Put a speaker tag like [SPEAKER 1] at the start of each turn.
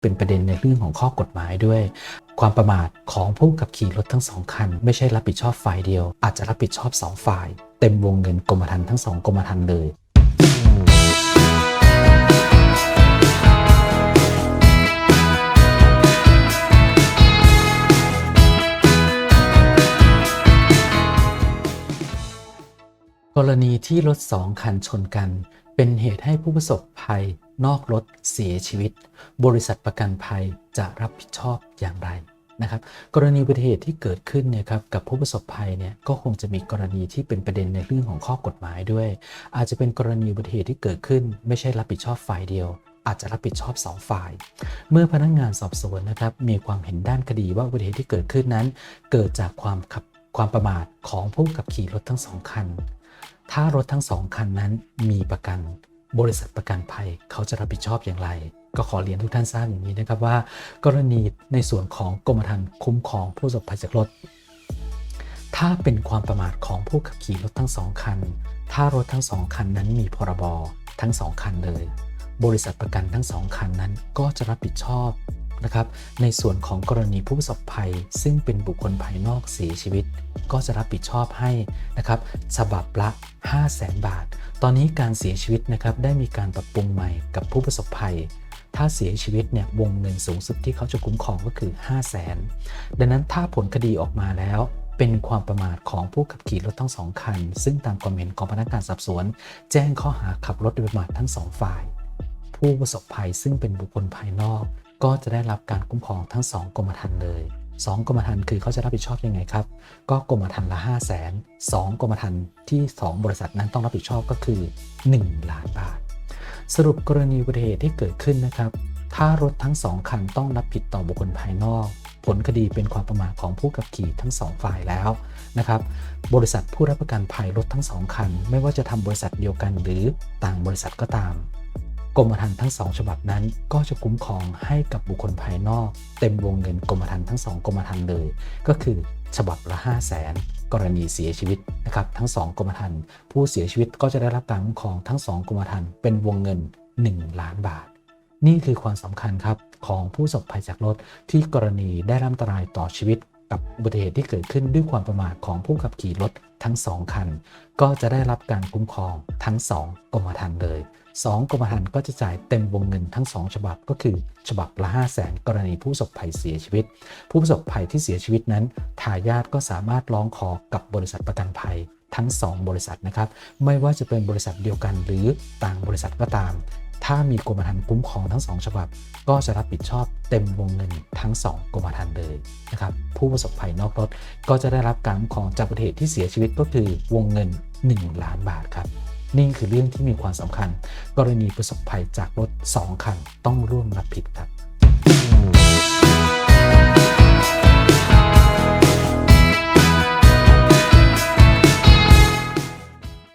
[SPEAKER 1] เป็นประเด็นในเรื่องของข้อกฎหมายด้วย ความประมาทของผู้ขับขี่รถทั้งสองคัน ไม่ใช่รับผิดชอบฝ่ายเดียว อาจจะรับผิดชอบสองฝ่าย เต็มวงเงินกรมธรรม์ทั้งสองกรมธรรม์เลย กรณีที่รถสองคันชนกัน เป็นเหตุให้ผู้ประสบภัยนอกรถเสียชีวิต บริษัทประกันภัยจะรับผิดชอบอย่างไรนะครับกรณีอุบัติเหตุที่เกิดขึ้นเนี่ยครับกับผู้ประสบภัยเนี่ยก็คงจะมีกรณีที่เป็นประเด็นในเรื่องของข้อกฎหมายด้วย อาจจะเป็นกรณีอุบัติเหตุที่เกิดขึ้น ไม่ใช่รับผิดชอบฝ่ายเดียว อาจจะรับผิดชอบสองฝ่าย เมื่อพนักงงานสอบสวนนะครับมีความเห็นด้านคดีว่าอุบัติเหตุที่เกิดขึ้นนั้น เกิดจากความขับความประมาทของผู้ขับขี่รถทั้งสองคัน ถ้ารถทั้งสองคันนั้นมีประกัน บริษัทประกันภัยเขาจะรับผิดชอบอย่างไร ก็ขอเรียนทุกท่านทราบอย่างนี้นะครับว่า กรณีในส่วนของกรมธรรม์คุ้มครองผู้ประสบภัยจากรถ ถ้าเป็นความประมาทของผู้ขับขี่รถทั้งสองคัน ถ้ารถทั้งสองคันนั้นมีพรบทั้งสองคันเลย บริษัทประกันทั้งสองคันนั้นก็จะรับผิดชอบนะครับในส่วนของกรณีผู้ประสบภัย ซึ่งเป็นบุคคลภายนอกเสียชีวิต ก็จะรับผิดชอบให้นะครับฉบับละ 5 0 0แสนบาท ตอนนี้การเสียชีวิตนะครับได้มีการปรับปรุงใหม่กับผู้ประสบภัย ถ้าเสียชีวิตเนี่ยวงเงินสูงสุดที่เขาจะคุ้มครองก็คือ 5 0 0แสนดังนั้นถ้าผลคดีออกมาแล้วเป็นความประมาทของผู้ขับขี่รถทั้งสองคัน ซึ่งตามความเห็นของพนักงานสอบสวน แจ้งข้อหาขับรถโดยประมาททั้งสองฝ่าย ผู้ประสบภัยซึ่งเป็นบุคคลภายนอก ก็จะได้รับการคุ้มครองทั้ง2กรมธรรม์เลย 2กรมธรรม์คือเขาจะรับผิดชอบยังไงครับ ก็กรมธรรม์ละ 5 0 0แสน2กรมธรรม์ที่ 2 บริษัทนั้นต้องรับผิดชอบก็คือ 1 ล้านบาท สรุปกรณีอุบัติเหตุที่เกิดขึ้นนะครับ ถ้ารถทั้ง 2 คันต้องรับผิดต่อบุคคลภายนอก ผลคดีเป็นความประมาทของผู้ขับขี่ทั้ง 2 ฝ่ายแล้วนะครับบริษัทผู้รับประกันภัยรถทั้ง 2 คัน ไม่ว่าจะทำบริษัทเดียวกันหรือต่างบริษัทก็ตาม กรมธรรม์ทั้ง2ฉบับนั้น ก็จะคุ้มครองให้กับบุคคลภายนอก เต็มวงเงินกรมธรรม์ทั้ง2กรมธรรม์เลย ก็คือฉบับละ 5 0 0แสนกรณีเสียชีวิตนะครับทั้ง 2 กรมธรรม์ผู้เสียชีวิตก็จะได้รับการคุ้มครองทั้ง 2 กรมธรรม์เป็นวงเงิน 1 ล้านบาท นี่คือความสำคัญครับของผู้ประสบภัยจากรถที่กรณีได้รับอันตรายต่อชีวิตกับอุบัติเหตุที่เกิดขึ้นด้วยความประมาทของผู้ขับขี่รถทั้ง 2 คัน ก็จะได้รับการคุ้มครองทั้ง 2 กรมธรรม์เลย 2กรมธรรม์ก็จะจ่ายเต็มวงเงินทั้ง 2 ฉบับก็คือ ฉบับละ 5 0 0แสนกรณีผู้ประสบภัยเสียชีวิต ผู้ประสบภัยที่เสียชีวิตนั้นทายาทก็สามารถร้องขอกับบริษัทประกันภัยทั้ง 2 บริษัทนะครับ ไม่ว่าจะเป็นบริษัทเดียวกันหรือต่างบริษัทก็ตาม ถ้ามีกรมธรรม์คุ้มครองทั้ง 2 ฉบับ ก็จะรับผิดชอบเต็มวงเงินทั้ง 2 กรมธรรม์เลยนะครับ ผู้ประสบภัยนอกรถก็จะได้รับการคุ้มครองจากอุบัติเหตุที่เสียชีวิตก็คือวงเงิน 1 ล้านบาทครับ นี่คือเรื่องที่มีความสำคัญ กรณีประสบภัยจากรถ 2 คันต้องร่วมรับผิดครับ